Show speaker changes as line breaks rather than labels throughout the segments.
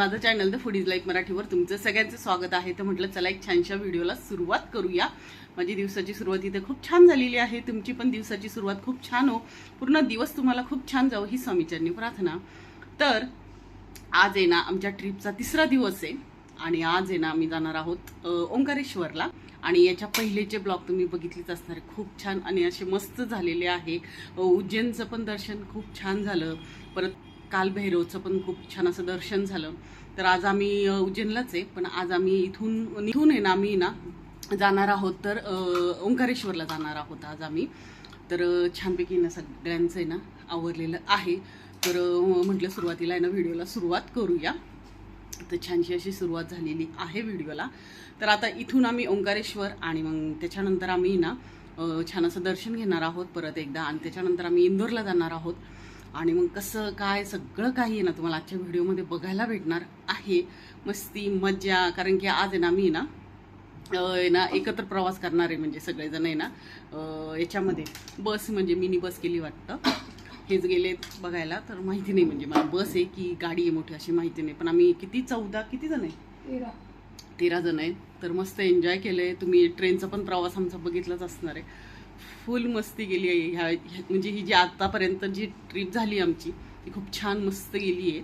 माझं channel the food is life मराठीवर तुमचं सगळ्यांचं स्वागत आहे. तर म्हटलं चला एक छानशा व्हिडिओला सुरुवात करूया. माझी दिवसाची सुरुवात इथे खूप छान झालेली आहे. तुमची पण दिवसाची सुरुवात खूप छान हो. पूर्ण दिवस तुम्हाला खूप छान जावं ही स्वामीचरणी प्रार्थना. तर आज आहे ना आमच्या ट्रिपचा तिसरा दिवस आहे. आणि आज आहे ना आम्ही जाणार आहोत ओंकारेश्वरला. आणि याच्या पहिलेचे ब्लॉग तुम्ही बघितलेच असणार खूप छान आणि असे मस्त झालेले आहे. उज्जैनचं पण दर्शन खूप छान झालं. परत काल भैरवचं पण खूप छान असं दर्शन झालं. तर आज आम्ही उज्जैनलाच आहे पण आज आम्ही इथून इथून आहे ना आम्ही ना जाणार आहोत तर ओंकारेश्वरला जाणार आहोत आज आम्ही. तर छानपैकी ना सगळ्यांचं आहे ना आवरलेलं आहे. तर म्हटलं सुरुवातीला आहे ना व्हिडिओला सुरुवात करूया. तर छानशी अशी सुरुवात झालेली आहे व्हिडिओला. तर आता इथून आम्ही ओंकारेश्वर आणि मग त्याच्यानंतर आम्ही ना छान असं दर्शन घेणार आहोत परत एकदा. आणि त्याच्यानंतर आम्ही इंदोरला जाणार आहोत. आणि मग कसं काय सगळं काही आहे ना तुम्हाला आजच्या व्हिडिओमध्ये बघायला भेटणार आहे. मस्ती मज्जा कारण की आज आहे ना मी ना ना एकत्र प्रवास करणार आहे म्हणजे सगळेजण आहे ना याच्यामध्ये. बस म्हणजे मिनी बस केली वाटतं. हेच गेले बघायला तर माहिती नाही म्हणजे मला बस आहे की गाडी आहे मोठी अशी माहिती नाही. पण आम्ही किती चौदा किती जण आहे? तेरा. जण आहेत. तर मस्त एन्जॉय केलं आहे तुम्ही ट्रेनचा पण प्रवास आमचा बघितलाच असणार आहे. फुल मस्ती गेली आहे. ह्या ह्या- म्हणजे ही जी आतापर्यंत जी ट्रिप झाली आमची ती खूप छान मस्त गेली आहे.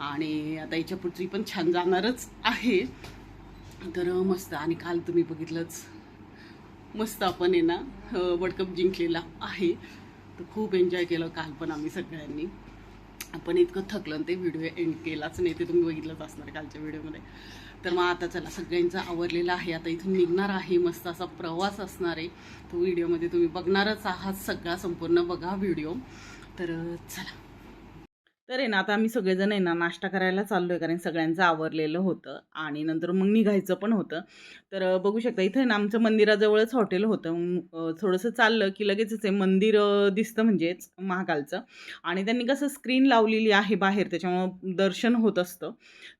आणि आता याच्या पुढची पण छान जाणारच आहे. तर मस्त आणि काल तुम्ही बघितलंच. मस्त आपण आहे ना वर्ल्ड कप जिंकलेला आहे. तर खूप एन्जॉय केलं काल पण आम्ही सगळ्यांनी. आपण इतकं थकलं ते व्हिडिओ एंड केलाच नाही. ते तुम्ही बघितलंच असणार कालच्या व्हिडिओमध्ये तर मग आता चला सगळ्यांचं आवरलेलं आहे. आता इथून निघणार आहे मस्त असा प्रवास असणार आहे. तो व्हिडिओमध्ये तुम्ही बघणारच आहात सगळा संपूर्ण बघा व्हिडिओ तर चला. तर आहे ना आता आम्ही सगळेजण आहे ना नाश्ता करायला चाललो आहे कारण सगळ्यांचं आवरलेलं होतं आणि नंतर मग निघायचं पण होतं. तर बघू शकता इथे ना आमचं मंदिराजवळच हॉटेल होतं. मग, थोडंसं चाललं की लगेचच आहे मंदिर दिसतं म्हणजेच महाकालचं. आणि त्यांनी कसं स्क्रीन लावलेली आहे बाहेर त्याच्यामुळं दर्शन होत असतं.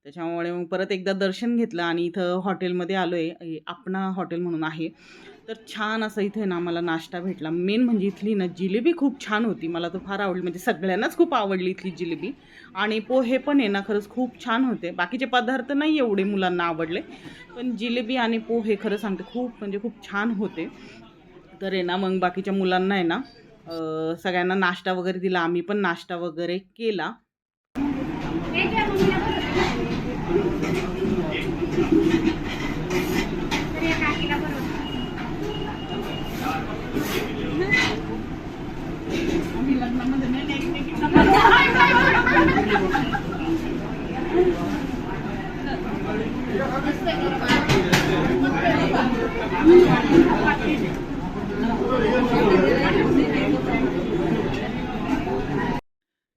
त्याच्यामुळे मग परत एकदा दर्शन घेतलं आणि इथं हॉटेलमध्ये आलो आहे आपणा हॉटेल म्हणून आहे. तर छान असं इथे ना मला नाश्ता भेटला. मेन म्हणजे इथली ना जिलेबी खूप छान होती. मला तर फार आवडली. म्हणजे सगळ्यांनाच खूप आवडली इथली जिलेबी. आणि पोहे पण आहे ना खरंच खूप छान होते. बाकीचे पदार्थ नाही एवढे मुलांना आवडले. पण जिलेबी आणि पोहे खरं सांगते खूप म्हणजे खूप छान होते. तर आहे ना मग बाकीच्या मुलांना आहे ना सगळ्यांना नाश्ता वगैरे दिला. आम्ही पण नाश्ता वगैरे केला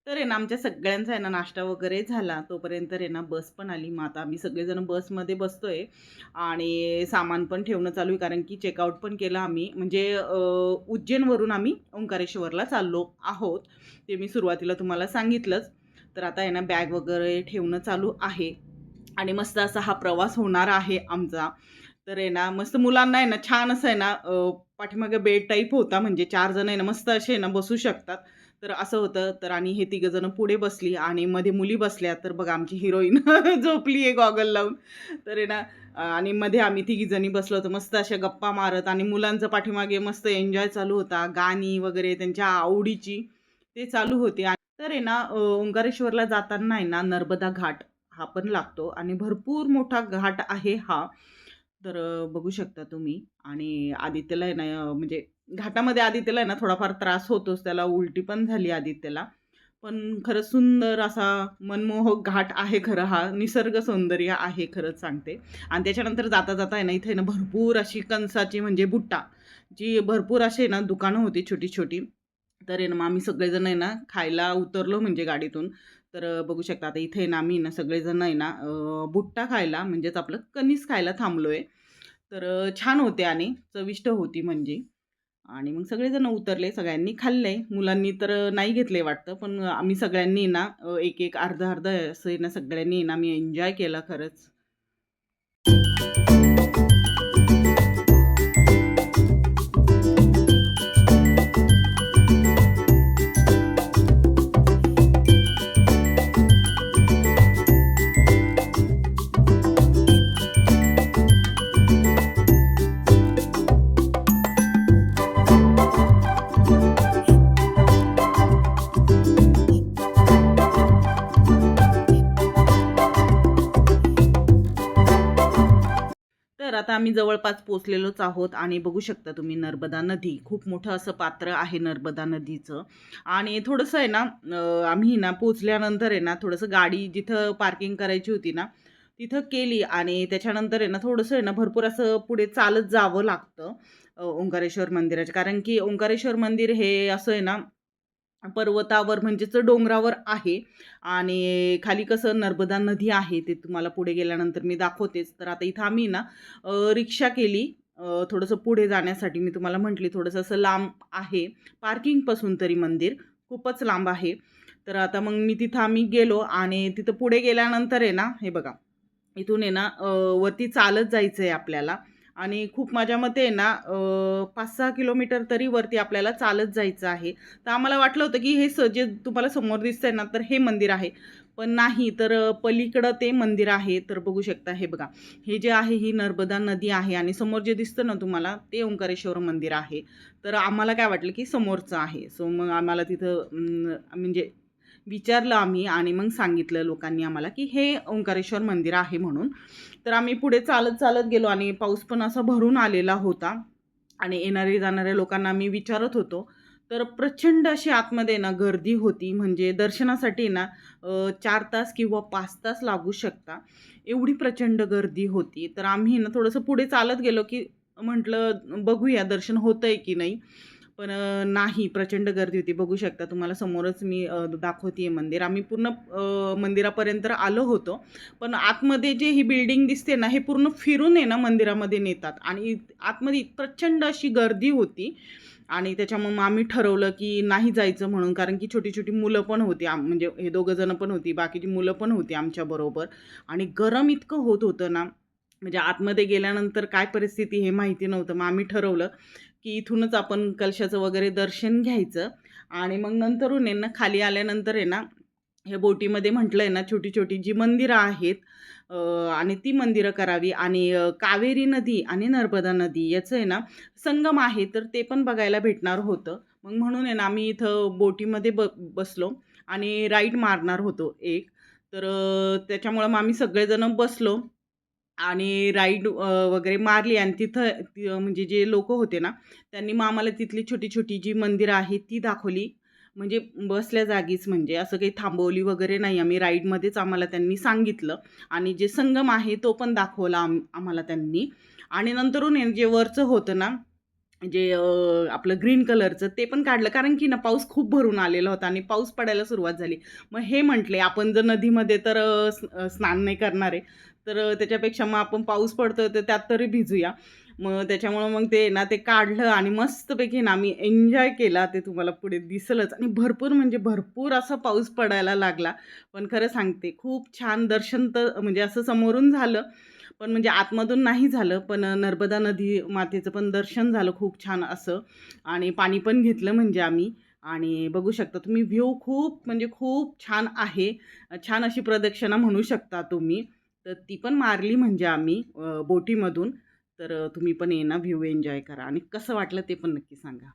तर आहे ना आमच्या सगळ्यांचा आहे ना नाश्ता वगैरे झाला तोपर्यंत आहे ना बस पण आली. मग आता आम्ही सगळेजण बसमध्ये बसतो आहे आणि सामान पण ठेवणं चालू आहे कारण की चेकआउट पण केलं आम्ही. म्हणजे उज्जैनवरून आम्ही ओंकारेश्वरला चाललो आहोत. ते मी सुरुवातीला तुम्हाला सांगितलंच. तर आता आहे ना बॅग वगैरे ठेवणं चालू आहे. आणि मस्त असा हा प्रवास होणार आहे आमचा. तर आहे ना मस्त मुलांना आहे ना छान असं आहे ना पाठीमागे बेड टाईप होता म्हणजे चार जण आहे ना मस्त असे आहे ना बसू शकतात. तर असं होतं तर आणि हे तिघंजणं पुढे बसली आणि मध्ये मुली बसल्या तर बघा आमची हिरोईन झोपली आहे गॉगल लावून. तर आहे ना आणि मध्ये आम्ही तिघीजणी बसलो होतो मस्त अशा गप्पा मारत आणि मुलांचं पाठीमागे मस्त एन्जॉय चालू होता गाणी वगैरे त्यांच्या आवडीची ते चालू होते. आणि तर आहे ना ओंकारेश्वरला जाताना आहे ना नर्मदा घाट हा पण लागतो. आणि भरपूर मोठा घाट आहे हा. तर बघू शकता तुम्ही. आणि आदित्यला आहे ना म्हणजे घाटामध्ये आदित्यला आहे ना थोडाफार त्रास होतोच. त्याला उलटी पण झाली आदित्यला. पण खरंच सुंदर असा मनमोहक घाट आहे खरं हा. निसर्ग सौंदर्य आहे खरंच सांगते. आणि त्याच्यानंतर जाता जाता आहे ना इथे ना भरपूर अशी कणसाची म्हणजे बुट्टा. जी भरपूर असे ना दुकानं होती छोटी छोटी तर आहे ना मग आम्ही सगळेजण आहे ना खायला उतरलो म्हणजे गाडीतून. तर बघू शकता आता इथे ना आम्ही ना सगळेजण आहे ना बुट्टा खायला म्हणजेच आपलं कणीस खायला थांबलो आहे तर छान होते आणि चविष्ट होती म्हणजे. आणि मग सगळेजण उतरले सगळ्यांनी खाल्ले मुलांनी तर नाही घेतले वाटतं पण आम्ही सगळ्यांनी ना एक एक अर्धा अर्धा असं ना सगळ्यांनी ना मी एन्जॉय केला खरंच. आता आम्ही जवळपास पोचलेलोच आहोत आणि बघू शकता तुम्ही नर्मदा नदी खूप मोठं असं पात्र आहे नर्मदा नदीचं. आणि थोडंसं आहे ना आम्ही ना पोचल्यानंतर आहे ना थोडंसं गाडी जिथं पार्किंग करायची होती ना तिथं केली आणि त्याच्यानंतर आहे ना थोडंसं आहे ना भरपूर असं पुढे चालत जावं लागतं ओंकारेश्वर मंदिराचे कारण की ओंकारेश्वर मंदिर हे असं आहे ना पर्वतावर म्हणजेच डोंगरावर आहे. आणि खाली कसं नर्मदा नदी आहे ते तुम्हाला पुढे गेल्यानंतर मी दाखवतेच. तर आता इथं आम्ही ना रिक्षा केली. थोडंसं पुढे जाण्यासाठी मी तुम्हाला म्हटली थोडंसं असं लांब आहे. पार्किंगपासून तरी मंदिर खूपच लांब आहे. तर आता मग मी तिथं आम्ही गेलो आणि तिथं पुढे गेल्यानंतर आहे ना हे बघा. इथून आहे ना वरती चालत जायचं आहे आपल्याला. आणि खूप माझ्या मते आहे ना पाच सहा किलोमीटर तरी वरती आपल्याला चालत जायचं आहे. तर आम्हाला वाटलं होतं की हे स जे तुम्हाला समोर दिसतंय ना तर हे मंदिर आहे. पण नाही तर पलीकडं ते मंदिर आहे. तर बघू शकता हे बघा. हे जे आहे ही नर्मदा नदी आहे आणि समोर जे दिसतं ना तुम्हाला ते ओंकारेश्वर मंदिर आहे. तर आम्हाला काय वाटलं की समोरचं आहे. सो मग आम्हाला तिथं म्हणजे विचारलं आम्ही आणि मग सांगितलं लोकांनी आम्हाला की हे ओंकारेश्वर मंदिर आहे म्हणून. तर आम्ही पुढे चालत चालत गेलो आणि पाऊस पण असा भरून आलेला होता. आणि येणारे जाणाऱ्या लोकांना आम्ही विचारत होतो. तर प्रचंड अशी आतमध्ये ना गर्दी होती. म्हणजे दर्शनासाठी ना चार तास किंवा पाच तास लागू शकता. एवढी प्रचंड गर्दी होती. तर आम्ही ना थोडंसं पुढे चालत गेलो की म्हटलं बघूया दर्शन होतं आहे की नाही. पण नाही. प्रचंड गर्दी होती. बघू शकता तुम्हाला समोरच मी दाखवते मंदिर. आम्ही पूर्ण मंदिरापर्यंत आलो होतो. पण आतमध्ये जे ही बिल्डिंग दिसते ना हे पूर्ण फिरून आहे ना मंदिरामध्ये नेतात. आणि आतमध्ये प्रचंड अशी गर्दी होती. आणि त्याच्यामुळे आम्ही ठरवलं की नाही जायचं म्हणून. कारण की छोटी छोटी मुलं पण होती. आम म्हणजे हे दोघंजणं पण होती. बाकीची मुलं पण होती आमच्याबरोबर आणि गरम इतकं होत होतं ना म्हणजे आतमध्ये गेल्यानंतर काय परिस्थिती हे माहिती नव्हतं. मग आम्ही ठरवलं की इथूनच आपण कलशाचं वगैरे दर्शन घ्यायचं. आणि मग नंतरून आहे ना खाली आल्यानंतर आहे ना हे बोटीमध्ये म्हटलं आहे ना छोटी छोटी जी मंदिरं आहेत आणि ती मंदिरं करावी. आणि कावेरी नदी आणि नर्मदा नदी याचं आहे ना संगम आहे तर ते पण बघायला भेटणार होतं. मग म्हणून आहे ना आम्ही इथं बोटीमध्ये ब बसलो आणि राईड मारणार होतो एक. तर त्याच्यामुळं मग आम्ही सगळेजण बसलो. आणि राईड वगैरे मारली आणि तिथं म्हणजे जे लोक होते ना त्यांनी मग आम्हाला तिथली छोटी छोटी जी मंदिरं आहेत ती दाखवली. म्हणजे बसल्या जागीच म्हणजे असं काही थांबवली वगैरे नाही. आम्ही राईडमध्येच आम्हाला त्यांनी सांगितलं आणि जे संगम आहे तो पण दाखवला आम आम्हाला त्यांनी. आणि नंतरून जे वरचं होतं ना जे आपलं ग्रीन कलरचं ते पण काढलं. कारण की ना पाऊस खूप भरून आलेला होता आणि पाऊस पडायला सुरुवात झाली. मग हे म्हटले आपण जर नदीमध्ये तर स्नान नाही करणार आहे. तर त्याच्यापेक्षा मग आपण पाऊस पडतो तर त्यात तरी भिजूया. मग त्याच्यामुळं मग ते ना ते काढलं आणि मस्तपैकी ना आम्ही एन्जॉय केला. ते तुम्हाला पुढे दिसलंच. आणि भरपूर म्हणजे भरपूर असा पाऊस पडायला लागला. पण खरं सांगते खूप छान दर्शन तर म्हणजे असं समोरून झालं. पण म्हणजे आतमधून नाही झालं. पण नर्मदा नदी मातेचं पण दर्शन झालं खूप छान असं. आणि पाणी पण घेतलं म्हणजे आम्ही. आणि बघू शकता तुम्ही व्ह्यू खूप म्हणजे खूप छान आहे. छान अशी प्रदक्षिणा म्हणू शकता तुम्ही. तर ती पण मारली म्हणजे आम्ही बोटीमधून. तर तुम्ही पण ये ना व्ह्यू एन्जॉय करा. आणि कसं वाटलं ते पण नक्की सांगा.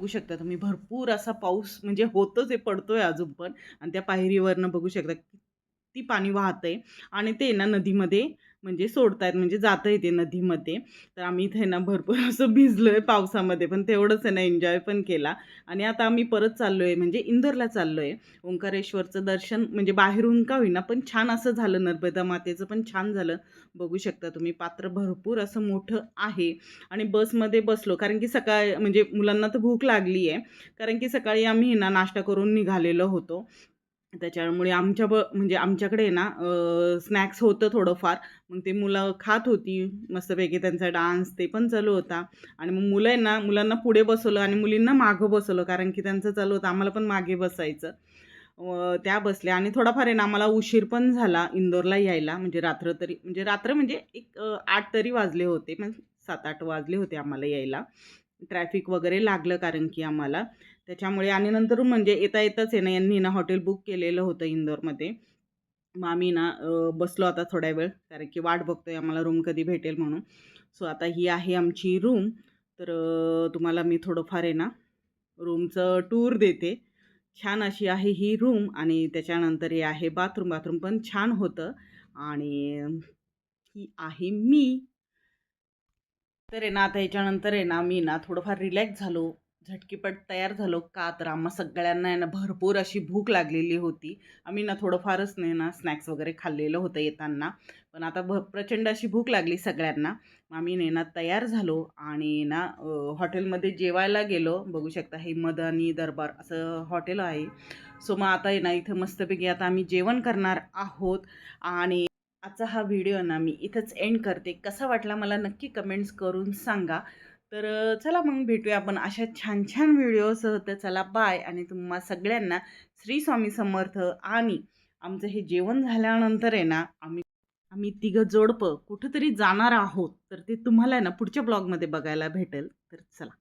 बघू शकता तुम्ही. भरपूर असा पाऊस म्हणजे होतोच आहे पडतोय अजून पण. आणि त्या पायरीवरनं बघू शकता किती पाणी वाहतंय. आणि ते ना नदीमध्ये म्हणजे सोडतायत म्हणजे जातं येते ते नदीमध्ये. तर आम्ही इथे ना भरपूर असं भिजलो आहे पावसामध्ये पण तेवढंच आहे ना एन्जॉय पण केला. आणि आता आम्ही परत चाललो आहे म्हणजे इंदोरला चाललो आहे ओंकारेश्वरचं दर्शन म्हणजे बाहेरून का होईना पण छान असं झालं नर्मदा मातेचं पण छान झालं. बघू शकता तुम्ही पात्र भरपूर असं मोठं आहे. आणि बसमध्ये बसलो कारण की सकाळी म्हणजे मुलांना तर भूक लागली आहे कारण की सकाळी आम्ही ना नाश्ता करून निघालेलो होतो. त्याच्यामुळे आमच्या ब म्हणजे आमच्याकडे ना स्नॅक्स होतं थोडंफार. मग ते मुलं खात होती मस्तपैकी त्यांचा डान्स ते पण चालू होता. आणि मग मुलं आहे ना मुलांना पुढे बसवलं आणि मुलींना मागं बसवलं कारण की त्यांचं चालू होतं आम्हाला पण मागे बसायचं. त्या बसल्या. आणि थोडाफार आहे ना आम्हाला उशीर पण झाला इंदोरला यायला. म्हणजे रात्र तरी म्हणजे रात्र म्हणजे एक आठ तरी वाजले होते. म्हणजे सात आठ वाजले होते आम्हाला यायला. ट्रॅफिक वगैरे लागलं कारण की आम्हाला. त्याच्यामुळे आणि नंतर म्हणजे येता येताच आहे ना यांनी ना हॉटेल बुक केलेलं होतं इंदोरमध्ये. मग आम्ही ना बसलो आता थोड्या वेळ कारण की वाट बघतोय आम्हाला रूम कधी भेटेल म्हणून. सो आता ही आहे आमची रूम. तर तुम्हाला मी थोडंफार आहे ना रूमचं टूर देते. छान अशी आहे ही रूम आणि त्याच्यानंतर हे आहे बाथरूम. बाथरूम पण छान होतं. आणि ही आहे मी. तर आहे ना आता याच्यानंतर आहे ना मी ना थोडंफार रिलॅक्स झालो. झटकीपट तयार झालो का तर आम्हा सगळ्यांना आहे ना भरपूर अशी भूक लागलेली होती. आम्ही ना थोडंफारच नाही ना स्नॅक्स वगैरे खाल्लेलं होतं येताना. पण आता भ प्रचंड अशी भूक लागली सगळ्यांना. आम्ही नेना तयार झालो आणि ना हॉटेलमध्ये जेवायला गेलो. बघू शकता हे मदानी दरबार असं हॉटेल आहे. सो मग आता आहे ना इथं मस्तपैकी आता आम्ही जेवण करणार आहोत. आणि आजचा हा व्हिडिओ ना मी इथंच एंड करते. कसा वाटला मला नक्की कमेंट्स करून सांगा. तर चला मग भेटूया आपण अशा छान छान व्हिडिओसह तर चला बाय. आणि तुम्हा सगळ्यांना श्री स्वामी समर्थ आणि आमचं हे जेवण झाल्यानंतर आहे ना आम्ही आम्ही तिघं जोडपं कुठंतरी जाणार आहोत. तर ते तुम्हाला ना पुढच्या ब्लॉगमध्ये बघायला भेटेल. तर चला.